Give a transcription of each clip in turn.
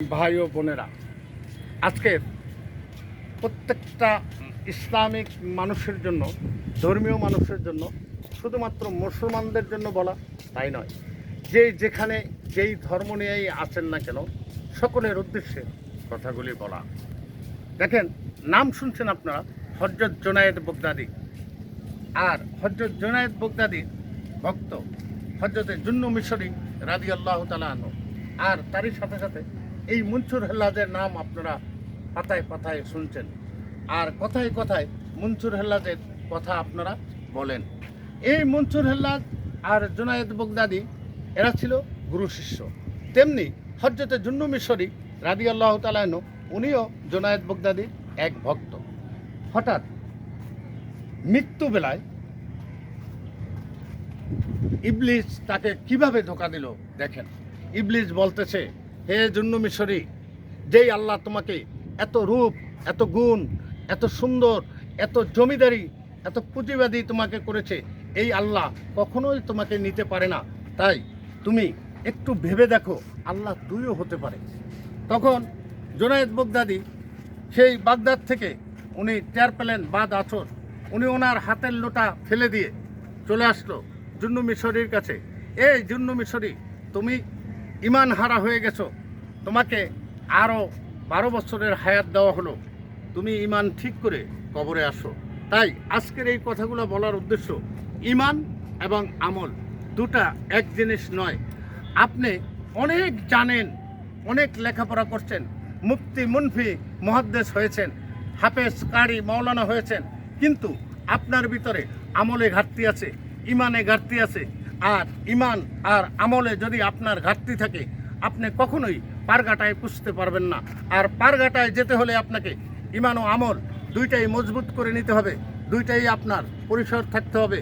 ভাই ও বোনেরা, আজকে প্রত্যেকটা ইসলামিক মানুষের জন্য, ধর্মীয় মানুষের জন্য, শুধুমাত্র মুসলমানদের জন্য বলা তাই নয়, যে যেখানে যেই ধর্ম নিয়েই আছেন না কেন, সকলের উদ্দেশ্যে কথাগুলি বলা। দেখেন, নাম শুনছেন আপনারা? হজরত জোনায়েদ বগদাদি। আর হজরত জোনায়েদ বগদাদির ভক্ত হজরতে জুন্নু মিশরি রাজি আল্লাহ তালানো আর তারই সাথে সাথে এই মনসুর হেল্লাজের নাম আপনারা পাতায় পাতায় শুনছেন। আর কথায় কথায় মনসুর হেল্লাজের কথা আপনারা বলেন। এই মনসুর হেল্লাজ আর জোনায়েদ বগদাদি, এরা ছিল গুরু শিষ্য। তেমনি হজরতে জুন্নু মিশরি রাজি আল্লাহ তালানো উনিও জোনায়েদ বগদাদির এক ভক্ত। হঠাৎ মৃত্যুবেলায় ইবলিস তাকে কীভাবে ধোকা দিল দেখেন। ইবলিস বলতেছে হে জুন্নু মিশরি, যেই আল্লাহ তোমাকে এত রূপ, এত গুণ, এত সুন্দর, এত জমিদারি, এত পুঁজিবাদী তোমাকে করেছে, এই আল্লাহ কখনোই তোমাকে নিতে পারে না। তাই তুমি একটু ভেবে দেখো, আল্লাহ তুইও হতে পারে। তখন জোনায়েদ বগদাদি সেই বাগদাদ থেকে উনি টের পেলেন বাদ আছর। উনি ওনার হাতের লোটা ফেলে দিয়ে চলে আসলো জুন্নু মিশরির কাছে। এই জুন্নু মিশরি, তুমি ইমান হারা হয়ে গেছো। তোমাকে আরও বারো বছরের হায়াত দেওয়া হলো। তুমি ইমান ঠিক করে কবরে আসো। তাই আজকের এই কথাগুলো বলার উদ্দেশ্য ইমান এবং আমল দুটা এক জিনিস নয়। আপনি অনেক জানেন, অনেক লেখাপড়া করছেন, মুফতি, মুনফি মহাদ্দেশ হয়েছেন, হাফেজ, কারি, মাওলানা হয়েছেন, কিন্তু আপনার ভিতরে আমলে ঘাটতি আছে ইমানে ঘাটতি আছে। আর ইমান আর আমলে যদি আপনার ঘাটতি থাকে আপনি কখনোই পারগাটায় পুষতে পারবেন না। আর পারগাটায় যেতে হলে আপনাকে ইমান ও আমল দুইটাই মজবুত করে নিতে হবে, দুইটাই আপনার পরিসর থাকতে হবে।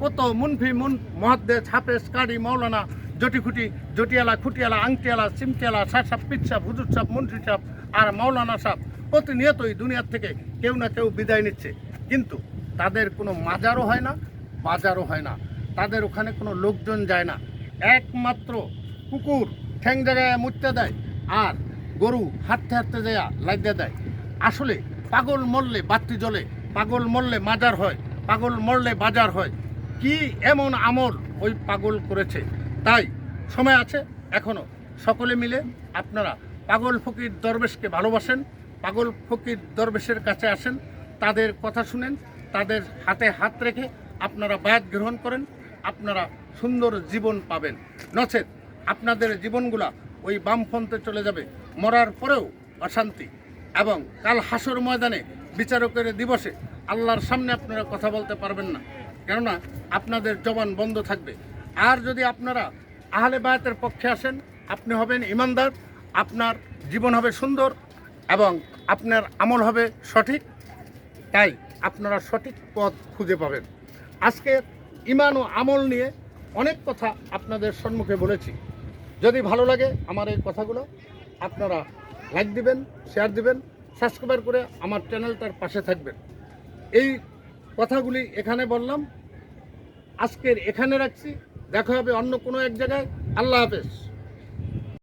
কত মুনফি মুন মহাদ্দেশ হাফেজ, কারি মৌলানা জটিখুটি, জটিয়ালা, খুটিয়ালা, আংটিয়ালা, সিমটিয়ালা সাপ পিৎসাপ হুজুর সাপ মন্ত্রী সাপ আর মৌলানা সাপ প্রতিনিয়তই দুনিয়ার থেকে কেউ না কেউ বিদায় নিচ্ছে। কিন্তু তাদের কোনো মাজারও হয় না বাজারও হয় না। তাদের ওখানে কোনো লোকজন যায় না। একমাত্র কুকুর ঠ্যাং জায়গায় মুচতে দেয় আর গরু হাঁটতে হাঁটতে যায় লাগিয়ে দেয়। আসলে পাগল মরলে বাতি জ্বলে, পাগল মরলে মাজার হয়, পাগল মরলে বাজার হয়। কি এমন আমল ওই পাগল করেছে? তাই সময় আছে এখনও। সকলে মিলে আপনারা পাগল ফকির দরবেশকে ভালোবাসেন, পাগল ফকির দরবেশের কাছে আসেন, তাদের কথা শুনেন, তাদের হাতে হাত রেখে আপনারা বায়াত গ্রহণ করেন, আপনারা সুন্দর জীবন পাবেন। নচেত আপনাদের জীবনগুলা ওই বামপন্থে চলে যাবে। মরার পরেও অশান্তি এবং কাল হাসর ময়দানে বিচারকের দিবসে আল্লাহর সামনে আপনারা কথা বলতে পারবেন না। কেননা আপনাদের জবান বন্ধ থাকবে। আর যদি আপনারা আহলে বায়াতের পক্ষে আসেন, আপনি হবেন ইমানদার, আপনার জীবন হবে সুন্দর এবং আপনার আমল হবে সঠিক, তাই আপনারা সঠিক পথ খুঁজে পাবেন। আজকে ইমান ও আমল নিয়ে অনেক কথা আপনাদের সম্মুখে বলেছি। যদি ভালো লাগে আমার এই কথাগুলো, আপনারা লাইক দিবেন শেয়ার দিবেন সাবস্ক্রাইব করে আমার চ্যানেলটার পাশে থাকবেন। এই কথাগুলি এখানে বললাম। আজকের এখানে রাখছি। দেখা হবে অন্য কোনো এক জায়গায়। আল্লাহ হাফেজ।